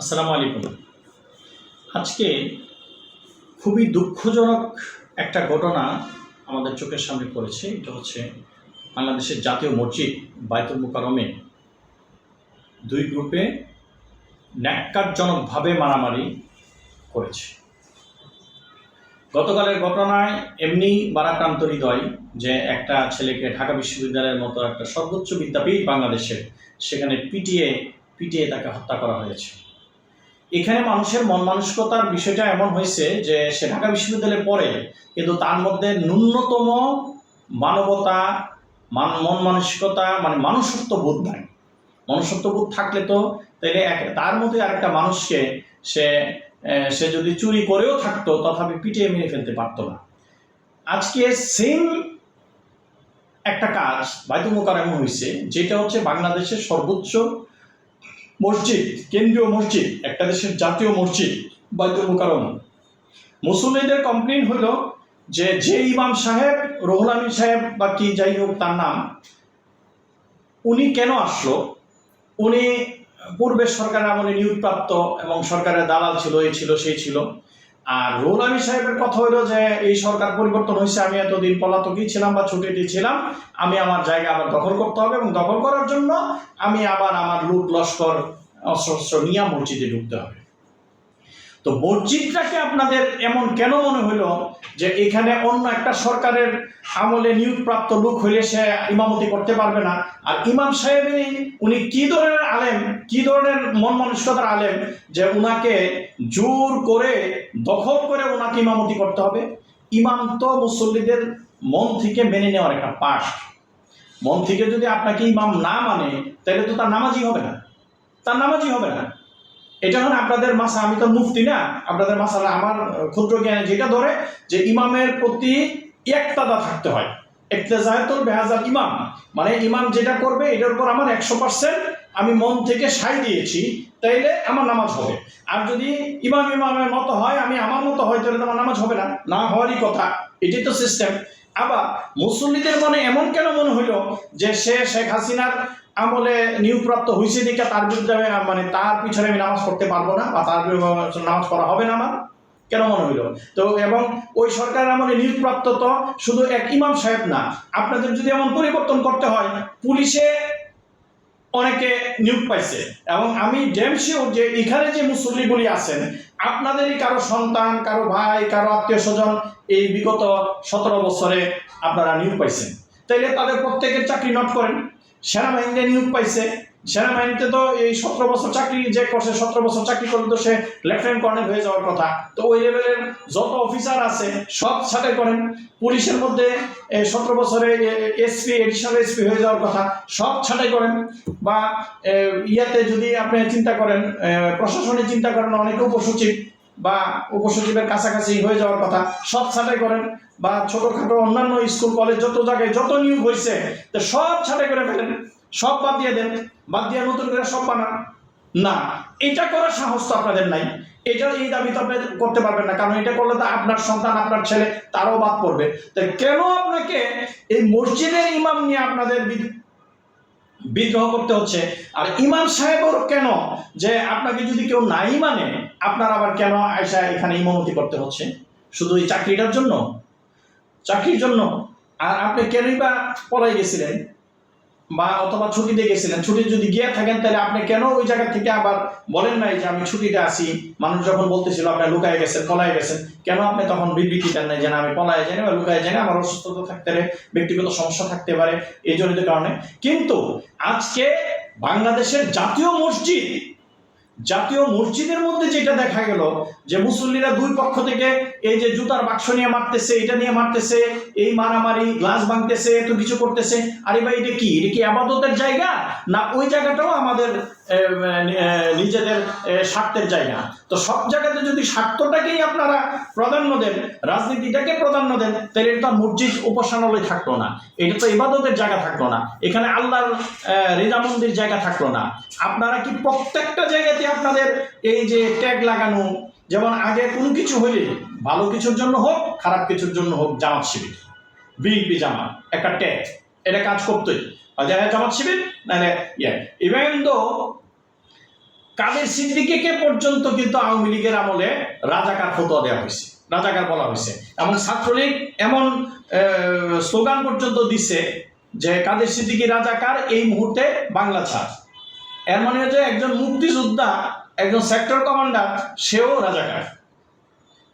আসসালামু আলাইকুম। আজকে খুবই দুঃখজনক একটা ঘটনা আমাদের চোখের সামনে পড়েছে। এটা হচ্ছে বাংলাদেশের জাতীয় মসজিদ বায়তুল মুকারমে দুই গ্রুপে ন্যাক্কারজনকভাবে মারামারি করেছে। গতকালের ঘটনায় এমনি বারাক্রান্ত হৃদয় যে একটা ছেলেকে ঢাকা বিশ্ববিদ্যালয়ের মতো একটা সর্বোচ্চ বিদ্যাপীঠ বাংলাদেশের সেখানে পিটিয়ে পিটিয়ে তাকে হত্যা করা হয়েছে। এখানে মানুষের মন মানসিকতার বিষয়টা এমন হয়েছে যে সে ঢাকা বিশ্ববিদ্যালয়ে পড়ে কিন্তু তার মধ্যে ন্যূনতম মানবতা, মান মন মানসিকতা মানে মানুষত্ব বোধ নাই। মনুষ্যত্ব বোধ থাকলে তো তাহলে এক- তার মধ্যে আরেকটা মানুষকে সে সে যদি চুরি করেও থাকতো তথাপি পিটিয়ে মেরে ফেলতে পারতো না। আজকে সেম একটা কাজ বাইতুল এমন হয়েছে যেটা হচ্ছে বাংলাদেশের সর্বোচ্চ মসজিদ, কেন্দ্রীয় মসজিদ, একটা দেশের জাতীয় মসজিদ বাইতুল মুকারম মুসল্লিদের কমপ্লেন হলো যে যে ইমাম সাহেব রোহলামী সাহেব বা কি যাই হোক তার নাম, উনি কেন আসলো? উনি পূর্বের সরকারের আমলে নিয়োগপ্রাপ্ত এবং সরকারের দালাল ছিল, এই ছিল, সেই ছিল। আর আমিন সাহেবের কথা হইল যে, এই সরকার পরিবর্তন হয়েছে, আমি এতদিন পলাতকই ছিলাম বা ছুটিতে ছিলাম, আমি আমার জায়গা আবার দখল করতে হবে এবং দখল করার জন্য আমি আবার আমার লুট লস্কর অস্ত্র নিয়ে মসজিদে ঢুকতে হবে। তো মসজিদটাকে আপনাদের এমন কেন মনে হলো যে এখানে অন্য একটা সরকারের আমলে নিয়োগপ্রাপ্ত লোক হইলে সে ইমামতি করতে পারবে না? আর ইমাম সাহেবেরই উনি কি ধরনের আলেম, কি ধরনের মন মানসিকতার আলেম যে উনাকে জোর করে, দখল করে ওনাকে ইমামতি করতে হবে? ইমাম তো মুসল্লিদের মন থেকে মেনে নেওয়ার একটা পাঠ। মন থেকে যদি আপনাকে ইমাম না মানে তাহলে তো তার নামাজই হবে না। তার নামাজই হবে না। এটা হলো আপনাদের মাসা, আমি তো মুফতি না, আপনাদের মাসালা আমার ক্ষুদ্র জ্ঞানে যেটা ধরে যে ইমামের প্রতি একতাদা থাকতে হয়। একতেজায়তুল বেহাজাল ইমাম। মানে ইমাম যেটা করবে, এটার উপর আমার একশো পার্সেন্ট আমি মন থেকে সাই দিয়েছি, তাইলে আমার নামাজ হবে। আর যদি ইমাম ইমামের মতো হয়, আমি আমার মতো হয়, তাহলে আমার নামাজ হবে না। না হওয়ারই কথা, এটাই তো সিস্টেম আবার মুসল্লিদের মনে এমন কেন মনে হইল যে সে শেখ হাসিনার আমলে নিয়োগপ্রাপ্ত হয়েছে দেখে তার বিরুদ্ধে মানে তার পিছনে আমি নামাজ পড়তে পারব না বা তার নামাজ পড়া হবে না আমার? কেন মনে হইল? তো এবং ওই সরকারের আমলে নিয়োগপ্রাপ্ত তো শুধু এক ইমাম সাহেব না, আপনাদের যদি এমন পরিবর্তন করতে হয়, পুলিশে অনেকে নিয়োগ পাইছে। এবং আমি ড্যাম যে এখানে যে মুসল্লিগুলি আছেন, আপনাদেরই কারও সন্তান, কারও ভাই, কারও আত্মীয় স্বজন এই বিগত সতেরো বছরে আপনারা নিয়োগ পাইছেন। তাইলে তাদের প্রত্যেকের চাকরি নোট করেন। সেনাবাহিনীতে নিয়োগ পাইছে। সেনাবাহিনীতে তো এই সতেরো বছর চাকরি, যে করছে সতেরো বছর চাকরি করলে তো সে লেফটেন্যান্ট কর্নেল হয়ে যাওয়ার কথা। তো ওই লেভেলের যত অফিসার আছে, সব ছাঁটাই করেন। পুলিশের মধ্যে সতেরো বছরে এসপি এডিশনাল এসপি হয়ে যাওয়ার কথা, সব ছাঁটাই করেন। বা ইয়াতে যদি আপনি চিন্তা করেন প্রশাসনে চিন্তা করেন, অনেকে উপসচিব বা উপসচিবের কাছাকাছি হয়ে যাওয়ার কথা, সব ছাঁটাই করেন। বা ছোটখাটো অন্যান্য স্কুল, কলেজ, যত জায়গায় যত নিয়োগ হয়েছে, তো সব ছাঁটাই করে ফেলেন, সব বাদ দিয়ে দেন, বাদ দিয়ে নতুন করে সব বানান। না, এটা করার সাহস তো আপনাদের নাই। এটা এই দাবি তো আপনি করতে পারবেন না, কারণ এটা করলে তো আপনার সন্তান, আপনার ছেলে, তারও বাদ পড়বে। তাই কেন আপনাকে এই মসজিদের ইমাম নিয়ে আপনাদের বিদ- বিদ্রোহ করতে হচ্ছে? আর ইমাম সাহেবও কেন? যে আপনাকে যদি কেউ নাই মানে আপনার আবার কেন আয়সা এখানে ইমামতি করতে হচ্ছে? শুধু এই চাকরিটার জন্য? চাকরির জন্য। আর আপনি কেনই বা পলাই গেছিলেন? বা অথবা ছুটিতে গেছিলেন। ছুটি যদি গিয়ে থাকেন, তাহলে আপনি কেন ওই জায়গা থেকে আবার বলেন নাই যে আমি ছুটিতে আসি মানুষ যখন বলতেছিল আপনি লুকায় গেছেন, পলায় গেছেন। কেন আপনি তখন বিবৃতি দেন নাই যে আমি পলায় যাই বা লুকায় যাই না আমার অসুস্থতা থাকতে পারে, ব্যক্তিগত সমস্যা থাকতে পারে। এই জনিত কারণে। কিন্তু আজকে বাংলাদেশের জাতীয় মসজিদ জাতীয় মসজিদের মধ্যে যেটা দেখা গেল, যে মুসল্লিরা দুই পক্ষ থেকে এই যে জুতার বাক্স নিয়ে মারতেছে, এটা নিয়ে মারতেছে, এই মারামারি, গ্লাস ভাঙতেছে, এত কিছু করতেছে, আরে ভাই এটা কি? এটা কি আবাদতের জায়গা? না, ওই জায়গাটাও আমাদের নিজেদের স্বার্থের জায়গা। তো সব জায়গাতে যদি স্বার্থটাকেই আপনারা প্রাধান্য দেন, রাজনীতিটাকে প্রাধান্য দেন, তাহলে এটা মসজিদ উপাসনালয় থাকল না। এটা তো ইবাদতের জায়গা থাকল না। এখানে আল্লাহর রেজামন্দির জায়গা থাকল না। আপনারা কি প্রত্যেকটা জায়গাতে আপনাদের এই যে ট্যাগ লাগানো, যেমন আগে কোনো কিছু হলে ভালো কিছুর জন্য হোক, খারাপ কিছুর জন্য হোক, জামাত শিবির, বিএনপি জামাত, একটা ট্যাগ, এটা কাজ করতোই। জামাত শিবির ইয়ে ইভেন তো কাদের সিদ্দিকিকে পর্যন্ত কিন্তু আওয়ামী লীগের আমলে রাজাকার ফতোয়া দেওয়া হয়েছে, রাজাকার বলা হয়েছে। এবং ছাত্রলীগ এমন স্লোগান পর্যন্ত দিছে যে কাদের সিদ্দিকি রাজাকার, এই মুহূর্তে বাংলা ছাড় এর মানে হচ্ছে একজন মুক্তিযোদ্ধা, একজন সেক্টর কমান্ডার সেও রাজাকার।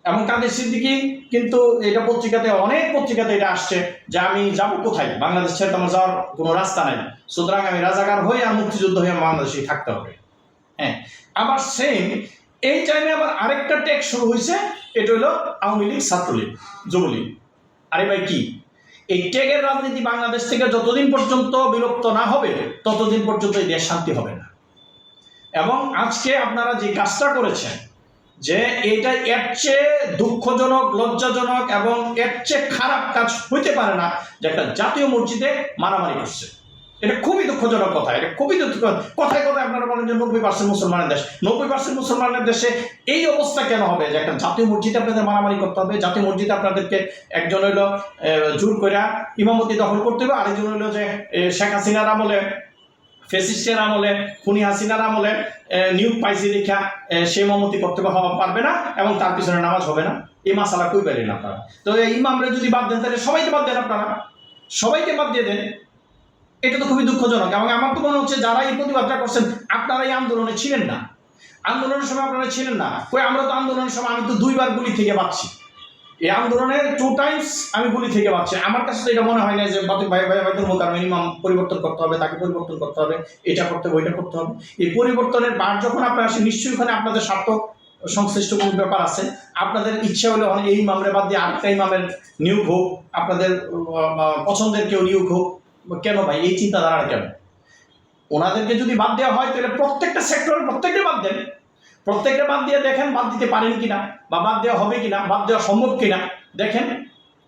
এবং কাদের সিদ্দিকি কিন্তু এটা পত্রিকাতে, অনেক পত্রিকাতে এটা আসছে যে আমি যাব কোথায়? বাংলাদেশ ছেড়ে আমার যাওয়ার কোনো রাস্তা নাই। সুতরাং আমি রাজাকার হয়ে আর মুক্তিযুদ্ধ হয়ে বাংলাদেশে থাকতে হবে। হ্যাঁ আবার সেম এই টাইমে আবার আরেকটা টেক শুরু হয়েছে, এটা হলো আওয়ামী লীগ ছাত্রলীগ, যুবলীগ। আরে ভাই, কি? এই টেগের রাজনীতি বাংলাদেশ থেকে যতদিন পর্যন্ত বিলুপ্ত না হবে, ততদিন পর্যন্ত এই দেশ শান্তি হবে না। এবং আজকে আপনারা যে কাজটা করেছেন, যে এটা এর চেয়ে দুঃখজনক, লজ্জাজনক এবং এর চেয়ে খারাপ কাজ হইতে পারে না যে একটা জাতীয় মসজিদে মারামারি করছে। এটা খুবই দুঃখজনক কথা, এটা খুবই দুঃখজনক কথায় কথায় আপনারা বলেন যে নব্বই পার্সেন্ট মুসলমানের দেশ। নব্বই পার্সেন্ট মুসলমানের দেশে এই অবস্থা কেন হবে? যে একটা জাতীয় মসজিদে আপনাদের মারামারি করতে হবে, জাতীয় মসজিদে আপনাদেরকে একজন হইল জোর করে ইমামতি দখল করতে হবে, আরেকজন হইল যে শেখ হাসিনার আমলে, ফেসিস্টের আমলে, খুনি হাসিনার আমলে নিয়োগ পাইছি দেখা সে ইমামতি করতে হওয়া পারবে না এবং তার পিছনে নামাজ হবে না। এই মাসালা কই পারেন আপনারা? তো এই ইমামরে যদি বাদ দেন, তাহলে সবাইকে বাদ দেন আপনারা। সবাইকে বাদ দিয়ে দেন। এটা তো খুবই দুঃখজনক এবং আমার তো মনে হচ্ছে যারা এই প্রতিবাদটা করছেন, আপনারা এই আন্দোলনে ছিলেন না। আন্দোলনের সময় আপনারা ছিলেন না। কই, আমরা তো আন্দোলনের সময় আমি তো দুইবার গুলি থেকে বাঁচছি। এই আন্দোলনের টু টাইমস আমি গুলি থেকে বাঁচছি। আমার কাছে তো এটা মনে হয় না যে বাতি ভাই ভাই ভাই ধর্ম কারণ পরিবর্তন করতে হবে, তাকে পরিবর্তন করতে হবে, এটা করতে হবে, ওইটা করতে হবে। এই পরিবর্তনের বার যখন আপনারা আসে নিশ্চয়ই ওখানে আপনাদের স্বার্থ সংশ্লিষ্ট কোনো ব্যাপার আছে। আপনাদের ইচ্ছা হলে অনেক এই মামলে বাদ দিয়ে আরেকটা ইমামের নিয়োগ হোক, আপনাদের পছন্দের কেউ নিয়োগ হোক কেন ভাই? এই চিন্তাধারা কেন? ওনাদেরকে যদি বাদ দেওয়া হয়, তাহলে প্রত্যেকটা সেক্টর প্রত্যেকটা বাদ দেন। প্রত্যেকটা বাদ দিয়ে দেখেন, বাদ দিতে পারেন কিনা, বা বাদ দেওয়া হবে কিনা, বাদ দেওয়া সম্ভব কিনা, দেখেন।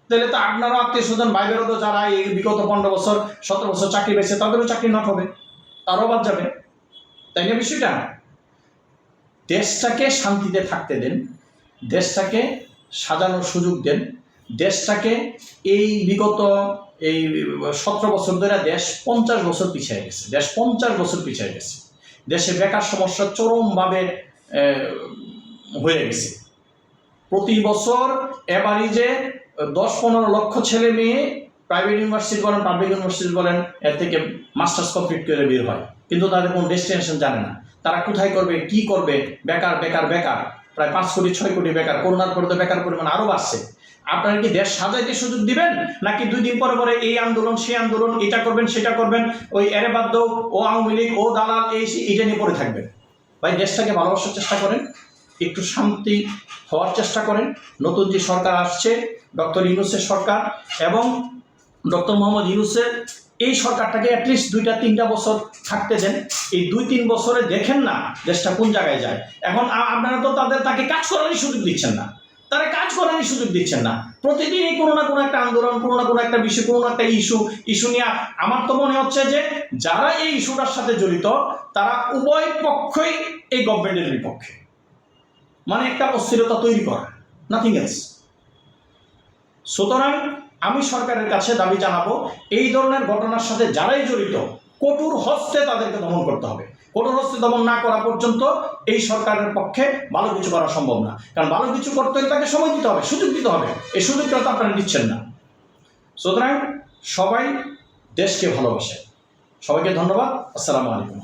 তাহলে তো আপনারও আত্মীয় স্বজন ভাই বেরোতো যারা এই বিগত পনেরো বছর, সতেরো বছর চাকরি পেয়েছে, তাদেরও চাকরি নট হবে, তারও বাদ যাবে। তাই না বিষয়টা? দেশটাকে শান্তিতে থাকতে দেন, দেশটাকে সাজানোর সুযোগ দেন দেশটাকে এই বিগত এই সতেরো বছর ধরে দেশ পঞ্চাশ বছর পিছিয়ে গেছে, দেশ পঞ্চাশ বছর পিছিয়ে গেছে। দেশে বেকার সমস্যা চরমভাবে হয়ে গেছে। প্রতি বছর এবারই যে দশ পনেরো লক্ষ ছেলে মেয়ে প্রাইভেট ইউনিভার্সিটি বলেন পাবলিক ইউনিভার্সিটি বলেন এর থেকে মাস্টার্স কমপ্লিট করে বের হয়। কিন্তু তাদের কোনো ডেস্টিনেশন জানে না। তারা কোথায় করবে, কি করবে? বেকার বেকার বেকার। প্রায় পাঁচ কোটি, ছয় কোটি বেকার। করোনার পরে তো বেকার পরিমাণ আরও বাড়ছে। আপনারা কি দেশ সাজাইতে সুযোগ দিবেন? নাকি দুই দিন পরে পরে এই আন্দোলন, সেই আন্দোলন, এটা করবেন, সেটা করবেন, ওই এরে বাধ্য ও আওয়ামী লীগ, ও দালাল, এই এটা নিয়ে পড়ে থাকবেন। ভাই, দেশটাকে ভালোবাসার চেষ্টা করেন, একটু শান্তি হওয়ার চেষ্টা করেন। নতুন যে সরকার আসছে, ডক্টর ইউনুসের সরকার এবং ডক্টর মোহাম্মদ ইউনুসের এই সরকারটাকে অ্যাটলিস্ট দুইটা, তিনটা বছর থাকতে দেন। এই দুই, তিন বছরে দেখেন না দেশটা কোন জায়গায় যায়। এখন আপনারা তো তাদের, তাকে কাজ করারই সুযোগ দিচ্ছেন না। তারা কাজ করারই সুযোগ দিচ্ছেন না। প্রতিদিনই কোনো না কোনো একটা আন্দোলন, কোনো না কোনো একটা বিষয়, কোনো না একটা ইস্যু ইস্যু নিয়ে আমার তো মনে হচ্ছে যে যারা এই ইস্যুটার সাথে জড়িত, তারা উভয় পক্ষই এই গভর্নমেন্টের বিপক্ষে। মানে একটা অস্থিরতা তৈরি করা। নাথিং এলস সুতরাং আমি সরকারের কাছে দাবি জানাব, এই ধরনের ঘটনার সাথে যারাই জড়িত কঠোর হস্তে তাদেরকে দমন করতে হবে। কঠোর হস্তে দমন না করা পর্যন্ত এই সরকারের পক্ষে ভালো কিছু করা সম্ভব না। কারণ ভালো কিছু করতে হলে তাকে সময় দিতে হবে, সুযোগ দিতে হবে। এই সুযোগটা তো আপনারা নিচ্ছেন না। সুতরাং সবাই দেশকে ভালোবাসে। সবাইকে ধন্যবাদ। আসসালামু আলাইকুম।